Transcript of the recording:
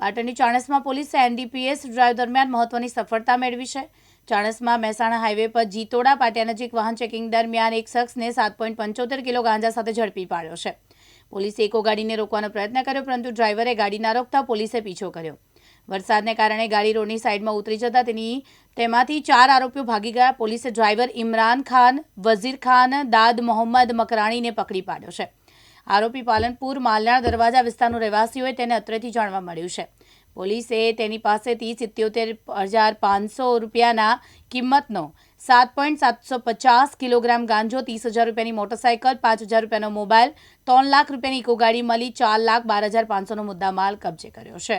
પાટણની ચાણસમાં પોલીસે NDPS drive દરમિયાન મહત્વની સફળતા મેળવી છે. ચાણસમાં મહેસાણા હાઈવે પર જીતોડા પાટિયા નજીક વાહન ચેકિંગ દરમિયાન એક શખ્સને સાત પોઈન્ટ પંચોતેર કિલો ગાંજા સાથે ઝડપી પાડ્યો છે. પોલીસે એકો ગાડીને રોકવાનો પ્રયત્ન કર્યો, પરંતુ ડ્રાઈવરે ગાડી ના રોકતા પોલીસે પીછો કર્યો. વરસાદને કારણે ગાડી રોડની સાઈડમાં ઉતરી જતા તેની, તેમાંથી ચાર આરોપીઓ ભાગી ગયા. પોલીસે ડ્રાઈવર ઇમરાન ખાન, વઝીર ખાન, દાદ મોહમ્મદ મકરાણીને પકડી પાડ્યો છે. આરોપી પાલનપુર માલનાર દરવાજા વિસ્તારનો રહેવાસી હોય તેને અત્રેથી જાણવા મળ્યું છે. પોલીસે તેની પાસેથી સિત્યોતેર હજાર પાંચસો રૂપિયાના કિંમતનો સાત પોઈન્ટ સાતસો પચાસ કિલોગ્રામ ગાંજો, ત્રીસ હજાર રૂપિયાની મોટરસાયકલ, પાંચ હજાર રૂપિયાનો મોબાઈલ, ત્રણ લાખ રૂપિયાની ઇકો ગાડી મળી, ચાર લાખ બાર હજાર પાંચસોનો મુદ્દા માલ કબજે કર્યો છે.